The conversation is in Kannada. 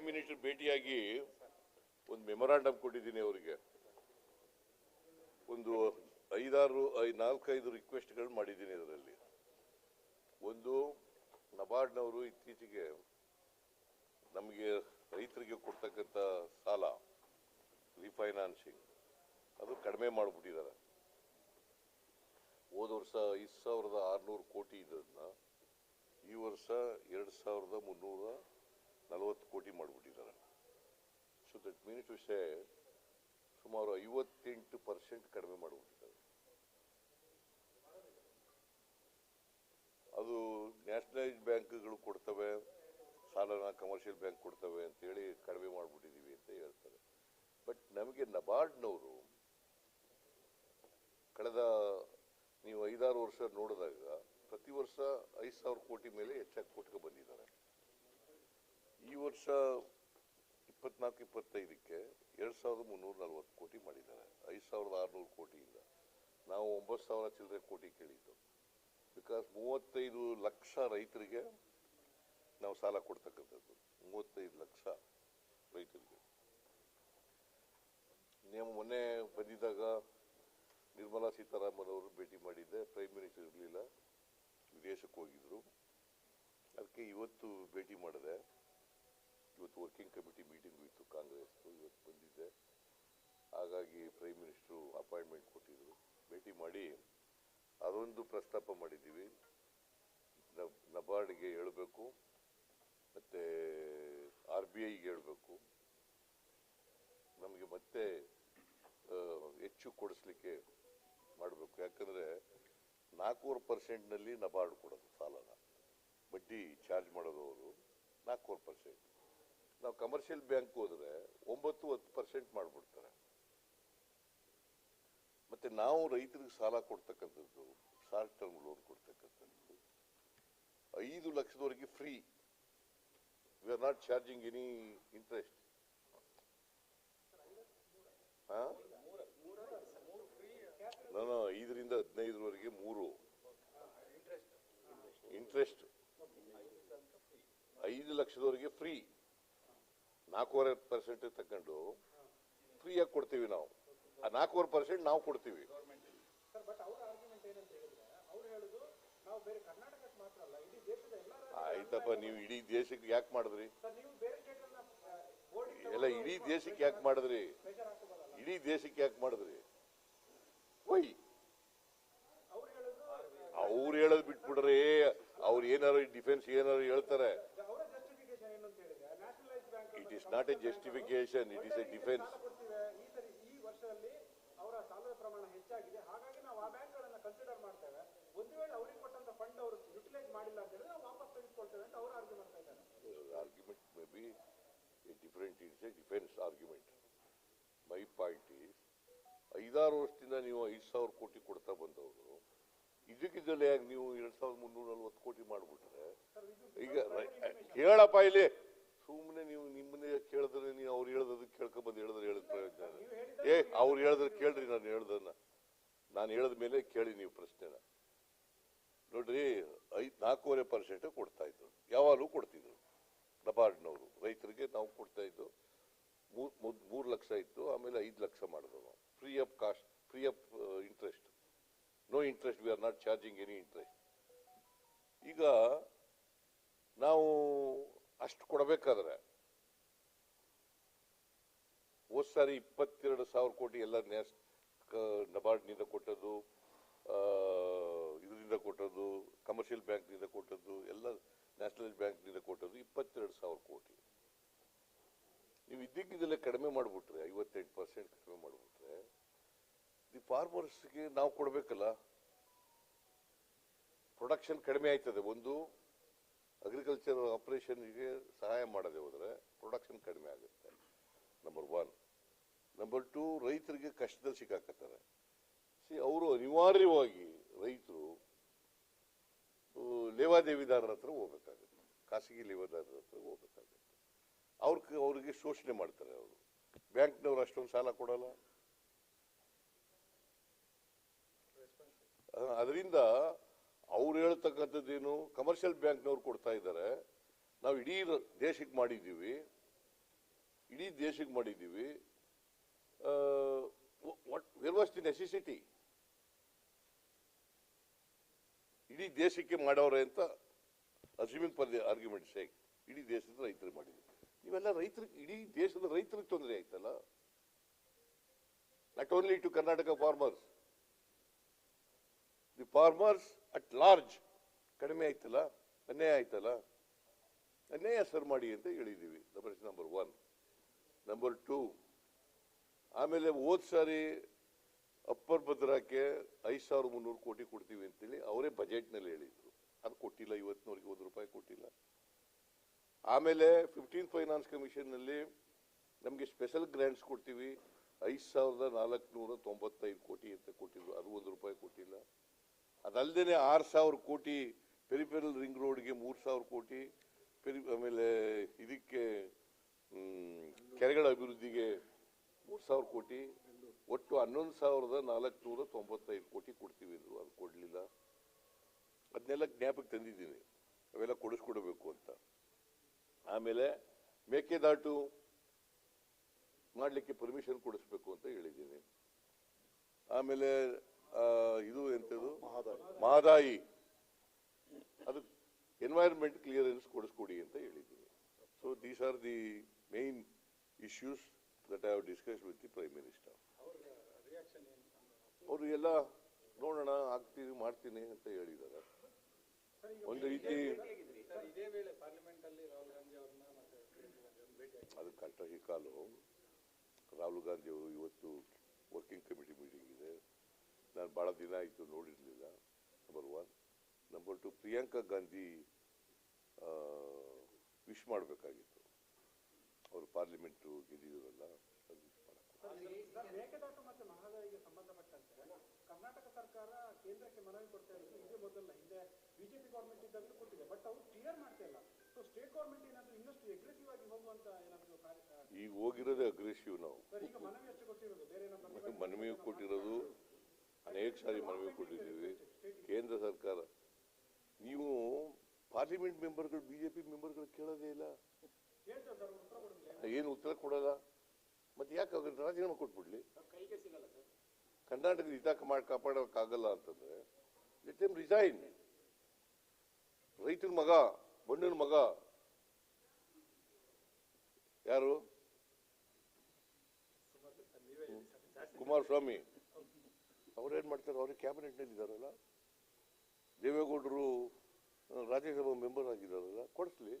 ಪ್ರೈಮ್ ಮಿನಿಸ್ಟರ್ ಭೇಟಿಯಾಗಿ ಒಂದು ಮೆಮೊರಾಂಡಮ್ ಕೊಟ್ಟಿದ್ದೀನಿ ಅವರಿಗೆ. ಒಂದು ಐದಾರು, ಐ, ನಾಲ್ಕೈದು ರಿಕ್ವೆಸ್ಟ್ಗಳು ಮಾಡಿದ್ದೀನಿ ಅದರಲ್ಲಿ ಒಂದು, ನಬಾರ್ಡ್ನವರು ಇತ್ತೀಚೆಗೆ ನಮಗೆ ರೈತರಿಗೆ ಕೊಡ್ತಕ್ಕಂಥ ಸಾಲ ರಿಫೈನಾನ್ಸಿಂಗ್ ಅದು ಕಡಿಮೆ ಮಾಡಿಬಿಟ್ಟಿದ್ದಾರೆ. ಹೋದ ವರ್ಷ ಐದು ಸಾವಿರದ ಆರುನೂರು ಕೋಟಿ ಇದ್ದದನ್ನ ಈ ವರ್ಷ ಎರಡು ಸಾವಿರದ ಮುನ್ನೂರ ನಲವತ್ತು ಕೋಟಿ ಮಾಡಿಬಿಟ್ಟಿದ್ದಾರೆ. So that means to say ಸುಮಾರು ಐವತ್ತೆಂಟು ಪರ್ಸೆಂಟ್ ಕಡಿಮೆ ಮಾಡಿಬಿಟ್ಟಿದ್ದಾರೆ. ಅದು ನ್ಯಾಷನಲೈಸ್ ಬ್ಯಾಂಕ್ಗಳು ಕೊಡ್ತವೆ, ಸಾಲನ ಕಮರ್ಷಿಯಲ್ ಬ್ಯಾಂಕ್ ಕೊಡ್ತವೆ ಅಂತೇಳಿ ಕಡಿಮೆ ಮಾಡಿಬಿಟ್ಟಿದ್ದೀವಿ ಅಂತ ಹೇಳ್ತಾರೆ. ಬಟ್ ನಮಗೆ ನಬಾರ್ಡ್ನವರು ಕಳೆದ ನೀವು ಐದಾರು ವರ್ಷ ನೋಡಿದಾಗ ಪ್ರತಿ ವರ್ಷ ಐದು ಸಾವಿರ ಕೋಟಿ ಮೇಲೆ ಹೆಚ್ಚಾಗಿ ಕೊಟ್ಕೊ ಬಂದಿದ್ದಾರೆ. ಈ ವರ್ಷ ಇಪ್ಪತ್ನಾಲ್ಕು ಇಪ್ಪತ್ತೈದಕ್ಕೆ ಎರಡು ಸಾವಿರದ ಮುನ್ನೂರ ನಲ್ವತ್ತು ಕೋಟಿ ಮಾಡಿದ್ದಾರೆ. ಐದು ಸಾವಿರದ ಆರುನೂರು ಕೋಟಿಯಿಂದ. ನಾವು ಒಂಬತ್ತು ಸಾವಿರ ಚಿಲ್ಲರೆ ಕೋಟಿ ಕೇಳಿದ್ದು. ಬಿಕಾಸ್ ಮೂವತ್ತೈದು ಲಕ್ಷ ರೈತರಿಗೆ ನಾವು ಸಾಲ ಕೊಡ್ತಕ್ಕಂಥದ್ದು. ಮೂವತ್ತೈದು ಲಕ್ಷ ರೈತರಿಗೆ. ನೀವು ಮೊನ್ನೆ ಬಂದಿದ್ದಾಗ ನಿರ್ಮಲಾ ಸೀತಾರಾಮನ್ ಅವರು ಭೇಟಿ ಮಾಡಿದ್ದೆ. ಪ್ರೈಮ್ ಮಿನಿಸ್ಟರ್ ಇರಲಿಲ್ಲ. ವಿದೇಶಕ್ಕೆ ಹೋಗಿದ್ರು. ಅದಕ್ಕೆ ಇವತ್ತು ಭೇಟಿ ಮಾಡಿದೆ. ಇವತ್ತು ವರ್ಕಿಂಗ್ ಕಮಿಟಿ ಮೀಟಿಂಗ್ ಇತ್ತು ಕಾಂಗ್ರೆಸ್ ಇವತ್ತು ಬಂದಿದ್ದೆ ಹಾಗಾಗಿ ಪ್ರೈಮ್ ಮಿನಿಸ್ಟ್ರು ಅಪಾಯಿಂಟ್ಮೆಂಟ್ ಕೊಟ್ಟಿದ್ರು. ಭೇಟಿ ಮಾಡಿ ಅದೊಂದು ಪ್ರಸ್ತಾಪ ಮಾಡಿದ್ದೀವಿ. ನಬ್ ನಬಾರ್ಡ್ಗೆ ಹೇಳಬೇಕು, ಮತ್ತು ಆರ್ ಬಿ ಐಗೆ ಹೇಳಬೇಕು. ನಮಗೆ ಮತ್ತೆ ಹೆಚ್ಚು ಕೊಡಿಸ್ಲಿಕ್ಕೆ ಮಾಡಬೇಕು. ಯಾಕಂದರೆ ನಾಲ್ಕೂವರೆ ಪರ್ಸೆಂಟ್ನಲ್ಲಿ ನಬಾರ್ಡ್ ಕೊಡೋದು ಸಾಲನ. ಬಡ್ಡಿ ಚಾರ್ಜ್ ಮಾಡೋದು ಅವರು ನಾಲ್ಕೂವರೆ ಪರ್ಸೆಂಟ್ ನಾವು ಕಮರ್ಷಿಯಲ್ ಬ್ಯಾಂಕ್ ಹೋದ್ರೆ ಒಂಬತ್ತು, ಹತ್ತು ಪರ್ಸೆಂಟ್ ಮಾಡಿಬಿಡ್ತಾರೆ. ಮತ್ತು ನಾವು ರೈತರಿಗೆ ಸಾಲ ಕೊಡ್ತಕ್ಕಂಥದ್ದು ಶಾರ್ಟ್ ಟರ್ಮ್ ಲೋನ್ ಕೊಡ್ತಕ್ಕಂಥದ್ದು, ಐದು ಲಕ್ಷದವರೆಗೆ free we are not charging any interest ನಾನು ಐದರಿಂದ ಹದಿನೈದರವರೆಗೆ ಮೂರು. ಇಂಟ್ರೆಸ್ಟ್ ಐದು ಲಕ್ಷದವರೆಗೆ ಫ್ರೀ ನಾಲ್ಕೂವರೆ ಪರ್ಸೆಂಟ್ ತಗೊಂಡು ಫ್ರೀಯಾಗಿ ಕೊಡ್ತೀವಿ ನಾವು. ಆ ನಾಲ್ಕೂವರೆ ಪರ್ಸೆಂಟ್ ನಾವು ಕೊಡ್ತೀವಿ. ಆಯ್ತಪ್ಪ ನೀವು ಇಡೀ ದೇಶಕ್ಕೆ ಯಾಕೆ ಮಾಡಿದ್ರಿ? ಎಲ್ಲ ಇಡೀ ದೇಶಕ್ಕೆ ಯಾಕೆ ಮಾಡಿದ್ರಿ? ಇಡೀ ದೇಶಕ್ಕೆ ಯಾಕೆ ಮಾಡಿದ್ರಿ? ಒಯ್ ಅವ್ರು ಹೇಳೋದು ಬಿಟ್ಬಿಡ್ರಿ. ಅವ್ರು ಏನಾರು ಡಿಫೆನ್ಸ್ ಏನಾರು ಹೇಳ್ತಾರೆ ಅವರ ಜಸ್ಟಿಫಿಕೇಶನ್ ಏನು ಅಂತ ಹೇಳಿದ್ರೆ nationalise bank it is not a justification it is a defence ಕೊಡ್ತೀವಿ ಈ ಸರಿ ಈ ಅವರ ಸಾಲದ ಪ್ರಮಾಣ ಹೆಚ್ಚಾಗಿದೆ ಹಾಗಾಗಿ ನಾವು ಆ ಕನ್ಸಿಡರ್ ಮಾಡ್ತೇವೆ ಫಂಡ್ ಮಾಡಿಲ್ಲ ಅಂತ ಹೇಳಿದ್ರೆ ವಾಪಸ್ ತೆಗೆದುಕೊಳ್ತೇವೆ ಅಂತ ಅವ್ರು ಆರ್ಗ್ಯೂ ಮಾಡ್ತಾ ಇದ್ದಾರೆ argument may be a different, it's a defense argument. My point is, ಐದಾರು ವರ್ಷದಿಂದ ನೀವು ಐದು ಸಾವಿರ ಕೋಟಿ ಕೊಡ್ತಾ ಬಂದವರು ಯಾಕೆ ನೀವು ಎರಡ್ ಸಾವಿರದ ಮುನ್ನೂರ ನಲ್ವತ್ತು ಕೋಟಿ ಮಾಡ್ಬಿಟ್ರೆ ಈಗ ಕೇಳಪ್ಪ ಇಲ್ಲಿ ಕೇಳಿದ್ರೆ ನೀವು ಅವ್ರು ಹೇಳ್ದದ್ ಕೇಳ್ಕೊಂಡ್ ಬಂದು ಹೇಳಿದ್ರೆ ಹೇಳಿದ ಪ್ರಯೋಜನ ಏ, ಅವ್ರು ಹೇಳಿದ್ರೆ ಕೇಳ್ರಿ ನಾನು ಹೇಳ್ದನ್ನ ನಾನು ಹೇಳಿದ ಮೇಲೆ ಕೇಳಿ ನೀವು ಪ್ರಶ್ನೆನ. ನೋಡ್ರಿ ಐದು ನಾಲ್ಕೂವರೆ ಪರ್ಸೆಂಟ್ ಕೊಡ್ತಾ ಇದ್ರು. ಯಾವಾಗಲೂ ಕೊಡ್ತಿದ್ರು. ನಬಾರ್ಡ್ನವರು. ರೈತರಿಗೆ ನಾವು ಕೊಡ್ತಾ ಇದ್ದು ಮೂರು ಲಕ್ಷ ಇತ್ತು, ಆಮೇಲೆ ಐದು ಲಕ್ಷ ಮಾಡಿದ್ರು free of cost free of interest no interest we are not charging any interest ಈಗ, ನಾವು ಅಷ್ಟು ಕೊಡಬೇಕಾದ್ರೆ ಹೋದ್ ಸಾರಿ ಇಪ್ಪತ್ತೆರಡು ಸಾವಿರ ಕೋಟಿ ಎಲ್ಲ ನ್ಯಾಸ್ ನಬಾರ್ಡ್ನಿಂದ ಕೊಟ್ಟದ್ದು ಇದರಿಂದ ಕೊಟ್ಟದ್ದು ಕಮರ್ಷಿಯಲ್ ಬ್ಯಾಂಕ್ನಿಂದ ಕೊಟ್ಟದ್ದು, ಎಲ್ಲ ನ್ಯಾಷನಲೈಸ್ ಬ್ಯಾಂಕ್ನಿಂದ ಕೊಟ್ಟದ್ದು ಇಪ್ಪತ್ತೆರಡು ಸಾವಿರ ಕೋಟಿ. ನೀವು ಇದ್ದಕ್ಕಿದ್ದಲ್ಲೇ ಕಡಿಮೆ ಮಾಡಿಬಿಟ್ರೆ, ಐವತ್ತೆಂಟು ಪರ್ಸೆಂಟ್ ಕಡಿಮೆ ಮಾಡಿಬಿಟ್ರೆ ದಿ ಫಾರ್ಮರ್ಸ್ಗೆ ನಾವು ಕೊಡಬೇಕಲ್ಲ? ಪ್ರೊಡಕ್ಷನ್ ಕಡಿಮೆ ಆಯ್ತದೆ. ಒಂದು ಅಗ್ರಿಕಲ್ಚರ್ ಆಪರೇಷನ್ಗೆ ಸಹಾಯ ಮಾಡದೆ ಹೋದರೆ ಪ್ರೊಡಕ್ಷನ್ ಕಡಿಮೆ ಆಗುತ್ತೆ ನಂಬರ್ ಒನ್ ನಂಬರ್ ಟು ರೈತರಿಗೆ ಕಷ್ಟದಲ್ಲಿ ಸಿಕ್ಕಾಕತ್ತಾರೆ. ಸಿ ಅವರು ಅನಿವಾರ್ಯವಾಗಿ ರೈತರು ಲೇವಾದೇವಿದಾರರ ಹತ್ರ ಹೋಗ್ಬೇಕಾಗತ್ತೆ. ಖಾಸಗಿ ಲೇವಾದಾರರ ಹತ್ರ ಹೋಗ್ಬೇಕಾಗುತ್ತೆ. ಅವ್ರ ಅವ್ರಿಗೆ ಶೋಷಣೆ ಮಾಡ್ತಾರೆ ಅವರು. ಬ್ಯಾಂಕ್ನವ್ರು ಅಷ್ಟೊಂದು ಸಾಲ ಕೊಡಲ್ಲ. ಅದರಿಂದ ಅವ್ರು ಹೇಳ್ತಕ್ಕಂಥದ್ದೇನು ಕಮರ್ಷಿಯಲ್ ಬ್ಯಾಂಕ್ನವ್ರು ಕೊಡ್ತಾ ಇದ್ದಾರೆ. ನಾವು ಇಡೀ ದೇಶಕ್ಕೆ ಮಾಡಿದ್ದೀವಿ. ಇಡೀ ದೇಶಕ್ಕೆ ಮಾಡಿದ್ದೀವಿ. What where was the necessity? ಇಡೀ ದೇಶಕ್ಕೆ ಮಾಡೋರೆ ಅಂತ assuming for the argument sake, ಇಡೀ ದೇಶದ ರೈತರಿಗೆ ಮಾಡಿದ್ರು. ನೀವೆಲ್ಲ ರೈತರಿಗೆ, ಇಡೀ ದೇಶದ ರೈತರಿಗೆ ತೊಂದರೆ ಆಯ್ತಲ್ಲ? Not only to Karnataka farmers the farmers at large ಕಡಿಮೆ ಆಯ್ತಲ್ಲ? ಅನ್ಯಾಯ ಆಯ್ತಲ್ಲ? ಅನ್ಯಾಯ ಸರ್ ಮಾಡಿ ಅಂತ ಹೇಳಿದ್ದೀವಿ. ನಂಬರ್ ಒನ್ ನಂಬರ್ ಟೂ ಆಮೇಲೆ ಹೋದ ಸಾರಿ ಅಪ್ಪರ್ ಭದ್ರಾಕ್ಕೆ ಐದು ಸಾವಿರ ಮುನ್ನೂರು ಕೋಟಿ ಕೊಡ್ತೀವಿ ಅಂತೇಳಿ ಅವರೇ ಬಜೆಟ್ನಲ್ಲಿ ಹೇಳಿದ್ರು. ಅದು ಕೊಟ್ಟಿಲ್ಲ, ಇವತ್ತಿನವರೆಗೆ ಒಂದು ರೂಪಾಯಿ ಕೊಟ್ಟಿಲ್ಲ. ಆಮೇಲೆ ಫಿಫ್ಟೀನ್ ಫೈನಾನ್ಸ್ ಕಮಿಷನ್ನಲ್ಲಿ ನಮಗೆ ಸ್ಪೆಷಲ್ ಗ್ರ್ಯಾಂಟ್ಸ್ ಕೊಡ್ತೀವಿ. ಐದು ಸಾವಿರದ ನಾಲ್ಕುನೂರ ತೊಂಬತ್ತೈದು ಕೋಟಿ ಅಂತ ಕೊಟ್ಟಿದ್ರು. ಅದು ಒಂದು ರೂಪಾಯಿ ಕೊಟ್ಟಿಲ್ಲ. ಅದಲ್ಲದೆ ಆರು ಸಾವಿರ ಕೋಟಿ ಪೆರಿಫೆರಲ್ ರಿಂಗ್ ರೋಡ್ಗೆ ಮೂರು ಸಾವಿರ ಕೋಟಿ ಪೆರಿ ಆಮೇಲೆ ಇದಕ್ಕೆ ಕೆರೆಗಳ ಅಭಿವೃದ್ಧಿಗೆ ಮೂರು ಸಾವಿರ ಕೋಟಿ, ಒಟ್ಟು ಹನ್ನೊಂದು ಸಾವಿರದ ನಾಲ್ಕುನೂರ ತೊಂಬತ್ತೈದು ಕೋಟಿ ಕೊಡ್ತೀವಿ ಅಂದರು, ಅದು ಕೊಡಲಿಲ್ಲ. ಅದನ್ನೆಲ್ಲ ಜ್ಞಾಪಕ್ಕೆ ತಂದಿದ್ದೀನಿ. ಅವೆಲ್ಲ ಕೊಡಿಸ್ಕೊಡ್ಬೇಕು ಅಂತ. ಆಮೇಲೆ ಮೇಕೆದಾಟು ಮಾಡಲಿಕ್ಕೆ ಪರ್ಮಿಷನ್ ಕೊಡಿಸ್ಬೇಕು ಅಂತ ಹೇಳಿದ್ದೀನಿ. ಆಮೇಲೆ ಇದು ಎಂಥದ್ದು ಮಹದಾಯಿ. ಅದು ಎನ್ವೈರನ್ಮೆಂಟ್ ಕ್ಲಿಯರೆನ್ಸ್ ಕೊಡಿಸ್ಕೊಡಿ ಅಂತ ಹೇಳಿದ್ದೀನಿ. So these are the main issues that I have discuss with the prime minister ಅವರು ಎಲ್ಲ ನೋಡೋಣ ಆಗ್ತೀನಿ ಮಾಡ್ತೀನಿ ಅಂತ ಹೇಳಿದ್ದಾರೆ. ಒಂದು ರೀತಿ ಅದು ಕಷ್ಟ ಈ ಕಾಲು. ರಾಹುಲ್ ಗಾಂಧಿ ಅವರು ಇವತ್ತು ವರ್ಕಿಂಗ್ ಕಮಿಟಿ ಮೀಟಿಂಗ್ ಇದೆ. ನಾನು ಭಾಳ ದಿನ ಆಯಿತು ನೋಡಿರಲಿಲ್ಲ number one number two Priyanka Gandhi wish ಮಾಡಬೇಕಾಗಿತ್ತು. ಅವರು ಪಾರ್ಲಿಮೆಂಟು ಗೆದ್ದಿದ್ರಲ್ಲ ಅದು ವಿಶ್ ಮಾಡಕ್ಕೆ ಸರ್ ಮೇಕೆದಾಟು ಮತ್ತೆ ಮಹದಾಯಿಗೆ ಸಂಬಂಧಪಟ್ಟಂತೆ ಕರ್ನಾಟಕ ಸರ್ಕಾರ ಕೇಂದ್ರಕ್ಕೆ ಮನವಿ ಕೊಡ್ತಾ ಇರೋದು ಇದೇ ಮೊದಲ ಹಿಂದೆ ಬಿಜೆಪಿ ಗೌರ್ಮೆಂಟ್ ಇದ್ದಾಗಲೂ ಕೊಟ್ಟಿದೆ. ಬಟ್ ಅವರು ಕ್ಲಿಯರ್ ಮಾಡ್ತಾ ಇಲ್ಲ. ಸೊ ಸ್ಟೇಟ್ ಗೌರ್ಮೆಂಟ್ ಏನಾದ್ರು ಇನ್ನಷ್ಟು ಅಗ್ರೆಸಿವ್ ಆಗಿ ಹೋಗುವಂತ ಏನಾದ್ರು ಈಗ ಹೋಗಿರೋದೇ ಅಗ್ರೆಸಿವ್ ನಾವು. ಸರ್ ಈಗ ಮನವಿ ಅಷ್ಟೇ ಕೊಟ್ಟಿರೋದು. ಬೇರೆ ಏನಾದ್ರು ಮತ್ತೆ ಮನವಿ ಕೊಟ್ಟಿರೋದು. ಅನೇಕ ಸಾರಿ ಮನವಿ ಕೊಟ್ಟಿದ್ದೀವಿ. ಕೇಂದ್ರ ಸರ್ಕಾರ. ನೀವು ಪಾರ್ಲಿಮೆಂಟ್ ಮೆಂಬರ್ಗಳು ಬಿಜೆಪಿ ಮೆಂಬರ್ಗಳು ಕೇಳೋದೇ ಇಲ್ಲ. ಏನು ಉತ್ತರ ಕೊಡಲ್ಲ. ಮತ್ತೆ ಯಾಕೆ ರಾಜೀನಾಮೆ ಕೊಟ್ಬಿಡ್ಲಿ? ಕರ್ನಾಟಕದ ಹಿತ ಮಾಡಿ ಕಾಪಾಡೋಕ್ಕಾಗಲ್ಲ ಅಂತಂದ್ರೆ ಲೆಟ್ ಎಂ ರಿಸೈನ್ ರೈತನ ಮಗ ಬಣ್ಣನ ಮಗ. ಯಾರು? ಕುಮಾರಸ್ವಾಮಿ. ಅವ್ರೇನು ಮಾಡ್ತಾರೆ? ಅವ್ರಿಗೆ ಕ್ಯಾಬಿನೆಟ್ನಲ್ಲಿ ಇದ್ದಾರಲ್ಲ? ದೇವೇಗೌಡರು ರಾಜ್ಯಸಭಾ ಮೆಂಬರ್ ಆಗಿದ್ದಾರಲ್ಲ? ಕೊಡಿಸ್ಲಿ.